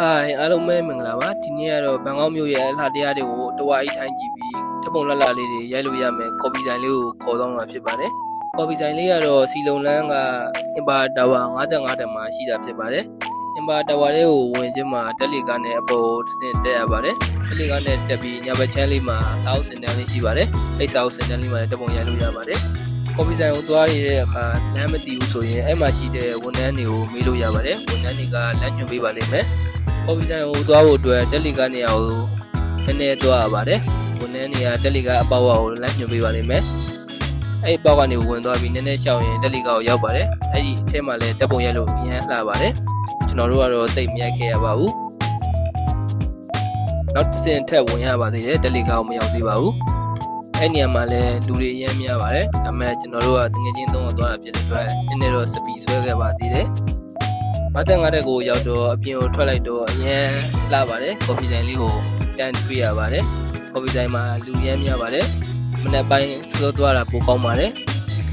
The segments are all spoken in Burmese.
ဟိုင်အားလုံးပဲမင်္ဂလာပါဒီနေ့ကတော့ဘန်ကောက်မြို့ရဲ့အလှတရားတွေကိုတဝါကြီးထိုင်းကြည့်ပြီးတပုံလက်လာလေးတွေရိုက်လို့ရမယ်ကော်ပီဆိုင်လေးကိုခေါ်တော့မှာဖြစ်ပါတယ်ကော်ပီဆိုင်လေးကတော့စီလုံလန်းကအင်ပါတာဝါ55တန်မှာရှိတာဖြစ်ပါတယ်အင်ပါတာဝါလေးကိုဝင်ချင်းမှာတက်လီကာနဲ့အပေါ်တစ်စင်တက်ရပါတယ်တက်လီကာနဲ့တက်ပြီးညာဘက်ချမ်းလေးမှာစာအုပ်စင်တန်းလေးရှိပါတယ်အဲ့စာအုပ်စင်တန်းလေးမှာလည်းတပုံရိုက်လို့ရပါတယ်ကော်ပီဆိုင်ကိုသွားရတဲ့အခါလမ်းမသိဘူးဆိုရင်အဲ့မှာရှိတဲ့ဝန်ထမ်းတွေကိုမေးလို့ရပါတယ်ဝန်ထမ်းတွေကလမ်းညွှန်ပေးပါလိမ့်မယ် ကော်ဖီဆိုင်ကိုသွားဖို့အတွက်တက်လီကနေရာကိုနည်းနည်းသွားရပါတယ်။ဝန်ထမ်းတွေကတက်လီကအပေါက်အကိုလမ်းညွှန်ပေးပါလိမ့်မယ်။အဲ့ဒီအပေါက်ကနေဝင်သွားပြီးနည်းနည်းရှောင်ရင်တက်လီကကိုရောက်ပါတယ်။အဲ့ဒီအထဲမှာလည်းတက်ပုံရိုက်လို့အရင်လှပါတယ်။ကျွန်တော်တို့ကတော့တိတ်မရိုက်ခဲ့ရပါဘူး။နောက်တစ်ဆင့်ထက်ဝင်ရပါသေးတယ်တက်လီကကိုမရောက်သေးပါဘူး။အဲ့နေရာမှာလည်းလူတွေအများများပါတယ်။ဒါပေမဲ့ကျွန်တော်တို့ကတငယ်ချင်းသုံးတော့သွားတာဖြစ်တဲ့အတွက်နည်းနည်းတော့စပီဆွဲခဲ့ပါသေးတယ်။ မတ်တန်ကားတဲ့ကိုရောက်တော့အပြင်ကိုထွက်လိုက်တော့အရန်လာပါတယ်ကော်ဖီဆိုင်လေးကိုတန်တွေ့ရပါတယ်ကော်ဖီဆိုင်မှာလူရမ်းများပါတယ်မနေ့ပိုင်းစောသွားတာပိုကောင်းပါတယ်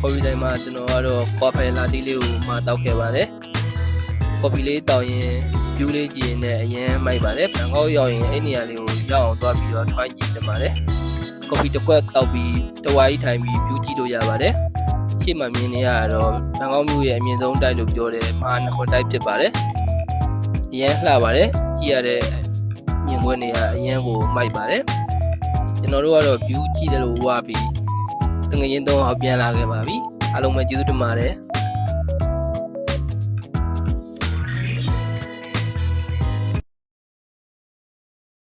ကော်ဖီဆိုင်မှာကျွန်တော်ကတော့ကော်ဖီလာတီလေးကိုမှတောက်ခဲ့ပါတယ်ကော်ဖီလေးတောက်ရင်ဖြူးလေးကြည့်ရင်လည်းအရန်မိုက်ပါတယ်ဘန်ကောက်ရောက်ရင်အဲ့နေရာလေးကိုရောက်အောင်သွားပြီးတော့ထွိုင်းကြည့်တင်ပါတယ်ကော်ဖီတစ်ခွက်တောက်ပြီးတဝါးကြီးထိုင်ပြီးဖြူးကြည့်လို့ရပါတယ် ရှေ့မှာမြင်နေရတော့ဘန်ကောက်မြို့ရဲ့အမြင့်ဆုံးတိုက်လို့ပြောတယ်မဟာနခွန်တိုက်ဖြစ်ပါတယ်။အရန်လှပါတယ်။ကြည့်ရတဲ့မြင်ကွင်းတွေကအရန်ကိုမိုက်ပါတယ်။ကျွန်တော်တို့ကတော့ view ကြည့်တယ်လို့ဝါပြီးတငယ်ချင်းသုံးအောင်ပြန်လာခဲ့ပါပြီ။အားလုံးပဲကျေးဇူးတင်ပါတယ်။